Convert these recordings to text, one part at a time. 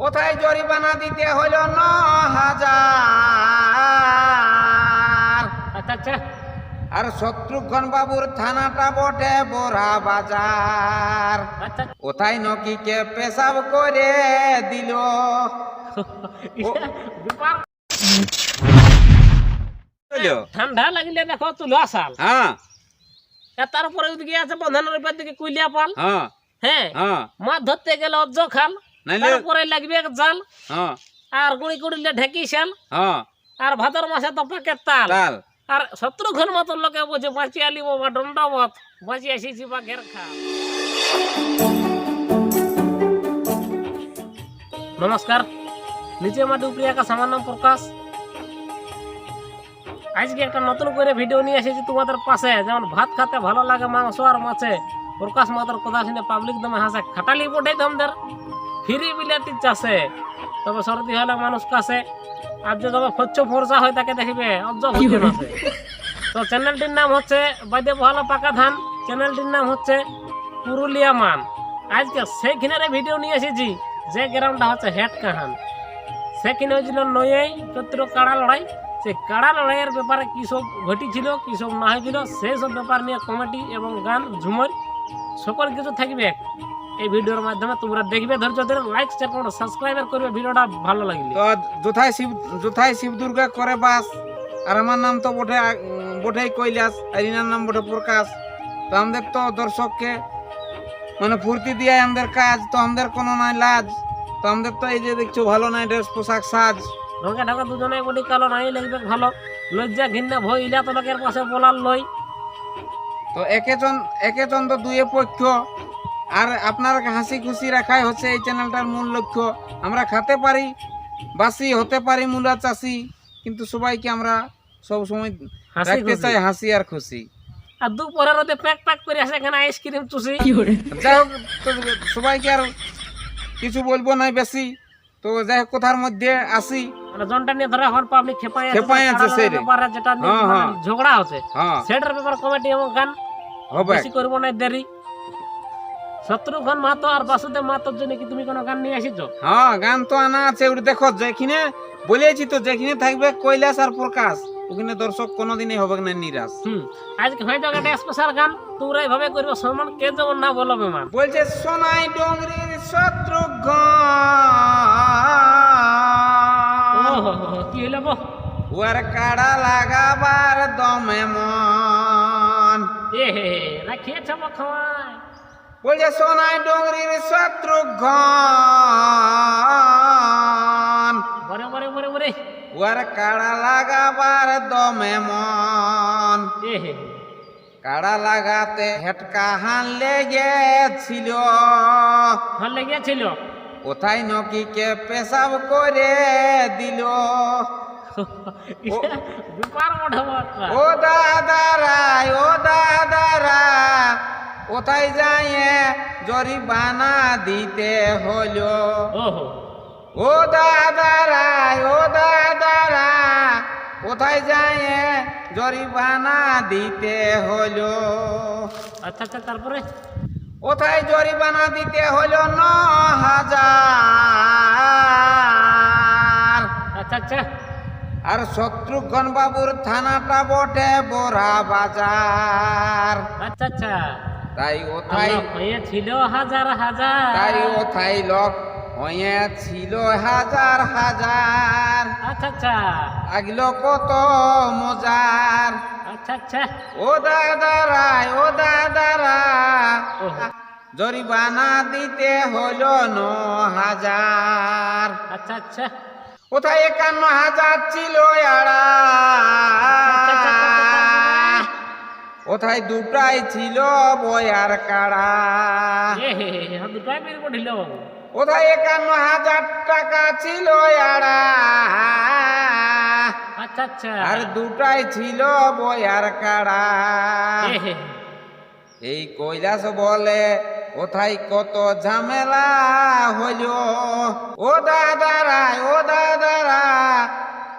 কোথায় জরিমানা দিতে হইল ন হাজার? আচ্ছা আচ্ছা। আর শত্রুঘ্ন বাবুর থানাটা বটে বোরা বাজার। আচ্ছা। কোথায় নকিকে পেশাব করে দিল? ঠান্ডা লাগলে দেখো তুলো আসাল হ্যাঁ। তারপরে ওদিকে আছে বন্ধনের ব্যাপার দিকে কুইলিয়া পাল। হ্যাঁ। হ্যাঁ। হ্যাঁ। মাছ ধরতে গেলে অজ্জ খাল তারপরে লাগবে এক জাল। হ্যাঁ। আর গুড়ি কুড়িলে ঢেকি শাল। হ্যাঁ। আর ভাদর মাসে তো পাকের তাল। আর শত্রুঘ্ন মতো লোকে বলছে বাঁচি আলিব বা দণ্ডবত বাঁচি আসিছি বা ঘের খা। নমস্কার। নিচে মাটি উপরে একা সামান্য প্রকাশ। আজকে একটা নতুন করে ভিডিও নিয়ে এসেছি তোমাদের পাশে। যেমন ভাত খেতে ভালো লাগে মাংস আর মাছে। প্রকাশ মাতার কথা শুনে পাবলিক দমে হাসে খাটালি বটে তোমাদের। ফ্রি বিলাতি চাষে তবে সর্দি হলে মানুষ কাছে আর যে তবে ফচ্চ ফর্সা হয় তাকে দেখবে অজ্জ তো চ্যানেলটির নাম হচ্ছে বাইদে ভালো পাকা ধান। চ্যানেলটির নাম হচ্ছে পুরুলিয়া মান। আজকে সেইখানের ভিডিও নিয়ে এসেছি যে গ্রামটা হচ্ছে হেড কাহান সেখানে হয়েছিল নয়েই চৈত্র কাড়া লড়াই। সেই কাড়া লড়াইয়ের ব্যাপারে কী সব ঘটেছিল কী সব না হয়েছিল সেই সব ব্যাপার নিয়ে কমেডি এবং গান ঝুমর সকল কিছু থাকবে। এই ভিডিওর মাধ্যমে তোমরা দেখবে ধৈর্য ধরে লাইক শেয়ার করো সাবস্ক্রাইবার করবে। ভিডিওটা ভালো লাগলে। তো যথায় শিব যথায় শিব দুর্গা করে বাস। আর আমার নাম তো বটে বটেই কৈলাস আর ইনার নাম বটে প্রকাশ। তো আমাদের তো দর্শককে মানে ফুর্তি দিয়ে আমাদের কাজ তো আমাদের কোনো নাই লাজ। তো আমাদের তো এই যে দেখছ ভালো নাই ড্রেস পোশাক সাজ। রঙে ঢাকা দুজনে বডি কালো নাই লাগবে ভালো। লজ্জা ঘিন্না ভয় ইলা তো লোকের পাশে বলার লই। তো একেজন একেজন তো দুয়ে পক্ষ। আর আপনার হাসি খুশি রাখাই হচ্ছে এই চ্যানেলটার মূল লক্ষ্য। আমরা খেতে পারি বাসি হতে পারি মূলা চাষি কিন্তু সবাইকে আমরা সব সময় হাসি রাখতে চাই হাসি আর খুশি। আর দুপুরের রোদে প্যাক প্যাক করে আসে এখানে আইসক্রিম চুষি। যাই হোক সবাইকে আর কিছু বলব না বেশি। তো যাই হোক কথার মধ্যে আসি। মানে জনটা নিয়ে ধরে এখন পাবলিক খেপাই আছে খেপাই আছে সেই যেটা নিয়ে হ্যাঁ, মানে হ্যাঁ। ঝগড়া হচ্ছে। হ্যাঁ। সেটার ব্যাপারে কমেডি এবং গান হবে। বেশি করব না দেরি। শত্রুঘ্ন মাহাতো আর বাসুদেব মাহাতোর জন্য কি তুমি কোনো গান নিয়ে এসেছ? হ্যাঁ গান তো আনা আছে ওটা দেখো যেখানে বলেছি তো যেখানে থাকবে কৈলাস আর প্রকাশ। ওখানে দর্শক কোনোদিনই হবে না নিরাশ। হুম আজকে হয়তো একটা স্পেশাল গান তোমরা এইভাবে করব সম্মান কে যেমন না বলো বেমান বলছে সোনাই ডোংরির শত্রুঘ্ন কি হইল বো ওর কাড়া লাগাবার দমে মন। এ হে রাখিয়েছ খাওয়ায় বলছে সোনাই ডোংরির বরে বরে ওর কাড়া লাগাবার দমে মন। কাড়া লাগাতে হেটকা হান লেগেছিল। ভালো লেগেছিল কোথায় নকিকে পেশাব করে দিল। ও দাদারা ও দাদারা কোথায় যায় জরিমানা দিতে হলো? ওহো। ও দাদারা ও দাদারা কোথায় যায় জরিমানা দিতে হলো? আচ্ছা আচ্ছা তারপরে? কোথায় জরিমানা দিতে হলো ন হাজার? আচ্ছা আচ্ছা আর শত্রুঘ্ন বাবুর থানাটা বটে বোরা বাজার। আচ্ছা আচ্ছা। তাই আমরা হয়েছিল হাজার হাজার। তাই লোক হাজার হাজার। আচ্ছা আচ্ছা। আগলো কত মজার। আচ্ছা আচ্ছা। ও দাদারা ও দাদারা। জরিমানা দিতে হলো ন হাজার। আচ্ছা আচ্ছা। কোথায় একান্ন হাজার ছিল আড়া কোথায় দুটাই ছিল বয়ার কাড়া? দুটাই বের পড়িল কোথায় একান্ন হাজার টাকা ছিল আড়া আচ্ছা আচ্ছা। আর দুটাই ছিল বয়ার কাড়া। এই কৈলাস বলে কোথায় কত ঝামেলা হইল? ও দাদারা ও দাদারা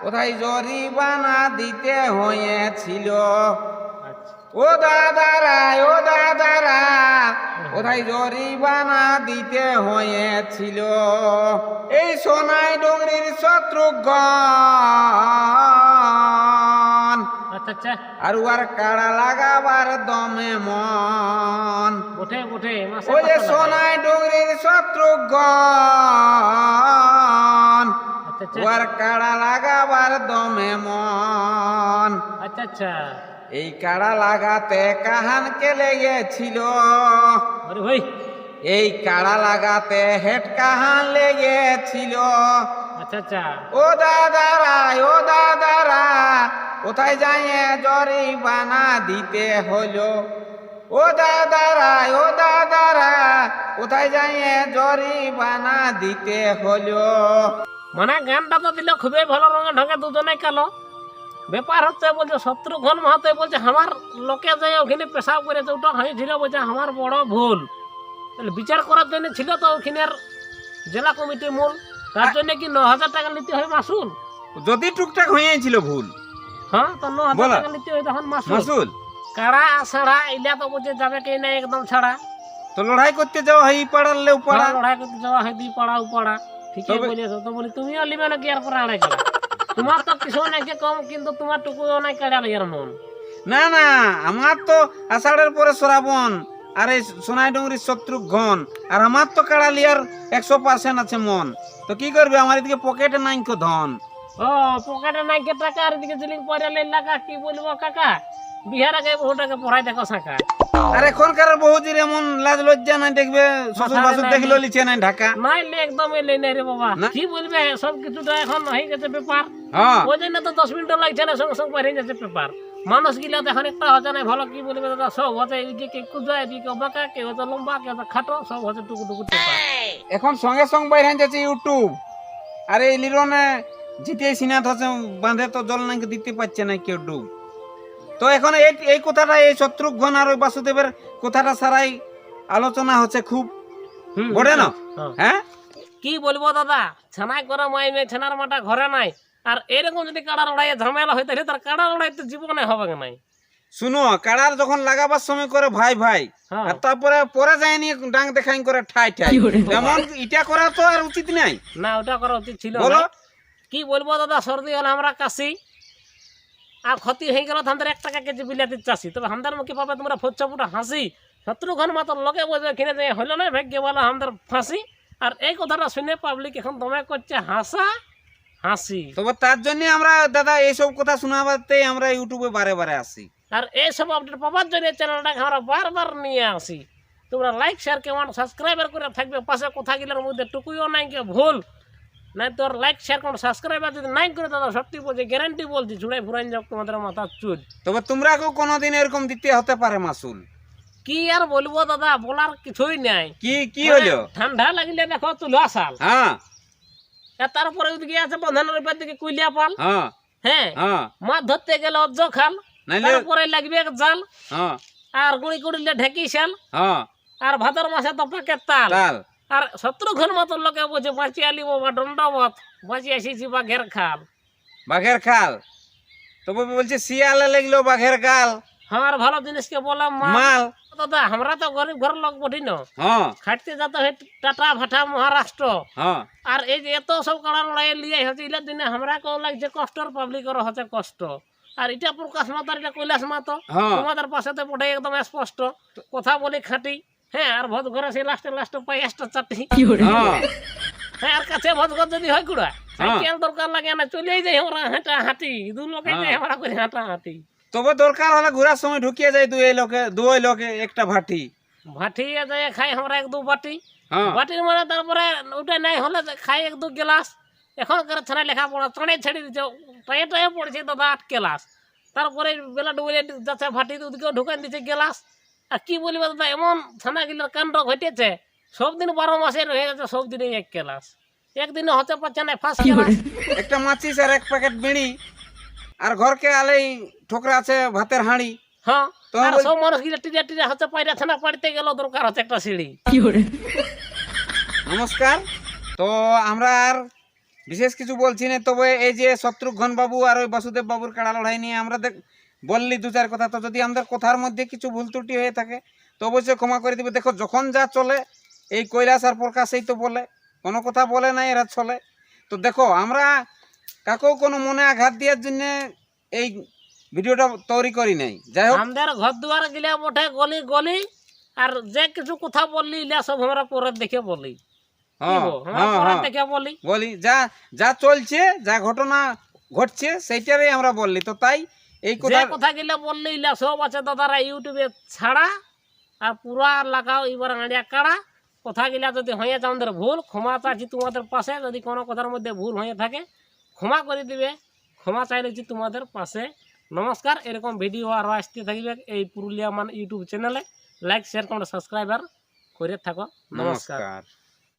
কোথায় জরিমানা দিতে হয়েছিল? ও দাদারা ও দাদারা কোথায় জরিমানা দিতে হয়েছিল? এই সোনাই ডোংরির শত্রুগণ আচ্ছা আচ্ছা। আর উয়ার কাড়া লাগাবার দমে মন। ওই যে সোনাই ডোংরির শত্রুগণ উয়ার কাড়া লাগাবার দমে মন। আচ্ছা আচ্ছা। এই কাড়া লাগাতে কাহানকে লেগেছিল? ভাই। এই কাড়া লাগাতে হেট কাহান লেগেছিল? আচ্ছা আচ্ছা। ও দাদারা ও দাদারা কোথায় যাইয়ে জরি বানা দিতে হলো? ও দাদারা ও দাদারা কোথায় যাইয়ে জরি বানা দিতে হলো? মানে গানটা তো দিল খুবই ভালো রঙে ঢঙে দুজনে কালো। ব্যাপার হচ্ছে বলছে শত্রুঘ্ন মাহাতো বলছে আমার লোকে যে ওখানে পেশাব করেছে ওটা হয়েছিল বলছে আমার বড় ভুল। তাহলে বিচার করার জন্য ছিল তো ওখানের জেলা কমিটি মূল। তার জন্য কি ন হাজার টাকা নিতে হয় মাসুল? যদি টুকটাক হয়ে হয়েছিল ভুল। হ্যাঁ তো ন হাজার টাকা নিতে হয় তখন মাসুল। মাসুল। কাড়া ছাড়া ইলা তো বলছে যাবে কে না একদম ছাড়া। তো লড়াই করতে যাওয়া হয় পাড়ার লেউ পাড়া পাড়া লড়াই করতে যাওয়া হয় দুই পাড়া উপাড়া। ঠিকই বলেছ। তো বলি তুমিও লিবে নাকি আর পরে আড়াই তোমার তো কিছু নাকি কম কিন্তু তোমার টুকু নাই কাড়া লিয়ার মন। না না আমার তো আষাঢ়ের পরে শ্রাবণ আর এই সোনাই ডুঙ্গরির শত্রুঘ্ন আর আমার তো কাড়া লিয়ার একশো পার্সেন্ট আছে মন। তো কি করবে? আমার এদিকে পকেটে নাই কো ধন। ও পকেটে নাই কে টাকা আর এদিকে জিলিং পরে লেলা কা কি বলব কাকা? বিহার আগে বহুটাকে পড়াই দেখো শাখা আর এখনকার বহুজির এমন লাজ লজ্জা নাই দেখবে শ্বশুর বাসুর দেখল। লিছে নাই ঢাকা। নাই লে একদম এলে নাই রে বাবা। কি বলবে সব কিছুটা এখন হয়ে গেছে ব্যাপার হ্যাঁ। ওই জন্য তো দশ মিনিট লাগছে না সঙ্গে সঙ্গে হয়ে যাচ্ছে পেপার। মানুষ গিলা এখন একটা হচ্ছে না ভালো কি বলবে দাদা সব হচ্ছে এদিকে কে কুজা এদিকে বাঁকা কেউ হচ্ছে লম্বা কেউ হচ্ছে খাটো সব হচ্ছে টুকু টুকু এখন সঙ্গে সঙ্গে বাইরে যাচ্ছে ইউটিউব। আর এই লিরনে জিটিআই সিনাত হচ্ছে বাঁধে তো জল নাকি দিতে পারছে না কেউ ডুব। তো এখন এই এই কথাটা এই শত্রুঘ্ন আর ওই বাসুদেবের কথাটা সারাই আলোচনা হচ্ছে খুব। বটে না? হ্যাঁ। কি বলব দাদা ছানাই করে মাই মেয়ে ছানার মাটা ঘরে নাই। আর এরকম যদি কাড়া লড়াইয়ে ঝামেলা হয় তাহলে তার কাড়া লড়াই তো জীবনে হবে না নাই? শুনো কাড়ার যখন লাগাবার সময় করে ভাই ভাই হ্যাঁ। আর তারপরে পরে যায়নি ডাং দেখাই করে ঠাই ঠাই। এমন ইটা করা তো আর উচিত নাই। না ওটা করা উচিত ছিল বলো। কি বলব দাদা সর্দি হলে আমরা কাশি। আর ক্ষতি হয়ে গেল আমাদের এক টাকা কেজি বিলাতির চাষি তবে আমাদের মুখে পাবে তোমরা ফচ্চা ফুটা হাসি। শত্রুঘন মাত্র লগে বসে কিনে দিয়ে হইল না ভাগ্য বলো আমাদের ফাঁসি। আর এই কথাটা শুনে পাবলিক এখন দমে করছে হাসা হাসি। তবে তার জন্য আমরা দাদা এইসব কথা শোনাবাতেই আমরা ইউটিউবে বারে বারে আসি। আর এইসব আপডেট পাওয়ার জন্য চ্যানেলটাকে আমরা বারবার নিয়ে আসি। তোমরা লাইক শেয়ার কেমন সাবস্ক্রাইবার করে থাকবে। পাশে কোথা গেলার মধ্যে টুকুইও নাই কে ভুল। নাই তোর লাইক শেয়ার কোন সাবস্ক্রাইবার যদি নাই করে দাদা সত্যি বলছি গ্যারান্টি বলছি ছুড়াই ফুরাই যাক তোমাদের মাথা চুল। তবে তোমরাকেও কোনোদিন এরকম দিতে হতে পারে মাসুল। কি আর বলব দাদা বলার কিছুই নাই। কি কি হলো ঠান্ডা লাগলে দেখো তুলা শাল হ্যাঁ। তারপরে ওদিকে আছে বন্ধনের উপর দিকে কুইলিয়া পাল। হ্যাঁ। হ্যাঁ। হ্যাঁ। মাছ ধরতে গেলে অজ্জ খাল তারপরে লাগবে জাল। হ্যাঁ। আর গুড়ি গুড়িলে ঢেকি শাল। আর ভাদর মাসে তো তাল। তাল। আর শত্রুঘ্ন মতো লোকে বলছে বাঁচিয়ে আলিব বা দণ্ডবত বাঁচিয়ে এসেছি বা ঘের খাল। বাঘের খাল? তবে বলছে শিয়ালে লাগল বাঘের গাল আমার ভালো জিনিসকে বললাম মাল। দাদা আমরা তো গরিব ঘরের লোক বটি না। হ্যাঁ। খাটতে যেতে হয় টাটা ভাটা মহারাষ্ট্র। হ্যাঁ। আর এই যে এত সব কাড়া লড়াই লিয়ে হচ্ছে এগুলোর দিনে আমরা কেউ লাগছে কষ্টর পাবলিকের হচ্ছে কষ্ট। আর এটা প্রকাশ মাতার এটা কৈলাস মাতো। হ্যাঁ। তোমাদের পাশে তো একদম স্পষ্ট। কথা বলি খাটি। হ্যাঁ আর ভোজ ঘরে সেই লাস্টে লাস্টে পাই একটা চাটি হ্যাঁ। হ্যাঁ আর কাছে ভোজ ঘর যদি হয় কুড়া? হ্যাঁ। সাইকেল দরকার লাগে না চলেই যাই আমরা হাঁটা হাঁটি। দু লোকে যাই আমরা করে হাঁটা হাঁটি। তবে দরকার হলে ঘোরার সময় ঢুকিয়ে যায় দুই লোকে দুই লোকে একটা ভাটি। ভাটি যায় খাই আমরা এক দু বাটি। হ্যাঁ। বাটির মানে তারপরে ওটা নাই হলে খাই এক দু গ্লাস। এখনকার ছেলে লেখাপড়া টানে ছেড়ে দিচ্ছে টায়ে টায়ে পড়েছে দাদা আট ক্লাস তারপরে বেলা ডুবে যাচ্ছে ভাটি ওদিকেও ঢুকান দিচ্ছে গ্লাস। আর কি বলব দাদা এমন ছানা গিলার কাণ্ড ঘটেছে। সব দিন বারো মাসের হয়ে গেছে সব দিনে এক ক্লাস। একদিনে হতে পারছে না ফার্স্ট ক্লাস একটা মাছিস আর এক প্যাকেট বিড়ি আর ঘরকে আলেই ঠোকরা আছে ভাতের হাঁড়ি। হ্যাঁ আর সব মানুষ গিলা টিরা টিরা হচ্ছে পায়রা ছানা পাড়িতে গেল দরকার হচ্ছে একটা সিঁড়ি। নমস্কার। তো আমরা আর বিশেষ কিছু বলছি না তবে এই যে শত্রুঘ্ন বাবু আর ওই বাসুদেব বাবুর কাড়া লড়াই নিয়ে আমরা দেখ বললি দু চার কথা তো যদি আমাদের কথার মধ্যে কিছু ভুল ত্রুটি হয়ে থাকে তো অবশ্যই ক্ষমা করে দিবে। দেখো যখন যা চলে এই কৈলাস আর প্রকাশেই তো বলে কোনো কথা বলে নাই এরা চলে। তো দেখো আমরা কাকেও কোনো মনে আঘাত দেওয়ার জন্য এই ভিডিওটা তৈরি করি নাই। যাই হোক। আমাদের ঘর দুয়ার গিলা বটে গলি গলি আর যে কিছু কথা বললি ইলা সব আমরা পরে দেখে বলি। হ্যাঁ হ্যাঁ হ্যাঁ। দেখে বলি। বলি যা যা চলছে যা ঘটনা ঘটছে সেইটারই আমরা বললি। তো তাই এই যে কথা কথা গিলা ইলা সব আছে দাদারা ইউটিউবে ছাড়া আর পুরা লাগাও এবার আড়িয়া কাড়া। কথা গিলা যদি হয়ে যায় আমাদের ভুল ক্ষমা চাচ্ছি তোমাদের পাশে যদি কোনো কথার মধ্যে ভুল হয়ে থাকে ক্ষমা করে দিবে। ক্ষমা চাইলেছি তোমাদের পাশে। নমস্কার এরকম ভিডিও আরও আসতে থাকবে এই পুরুলিয়া মান ইউটিউব চ্যানেলে। লাইক শেয়ার কমেন্ট সাবস্ক্রাইবার করে থাকো। নমস্কার।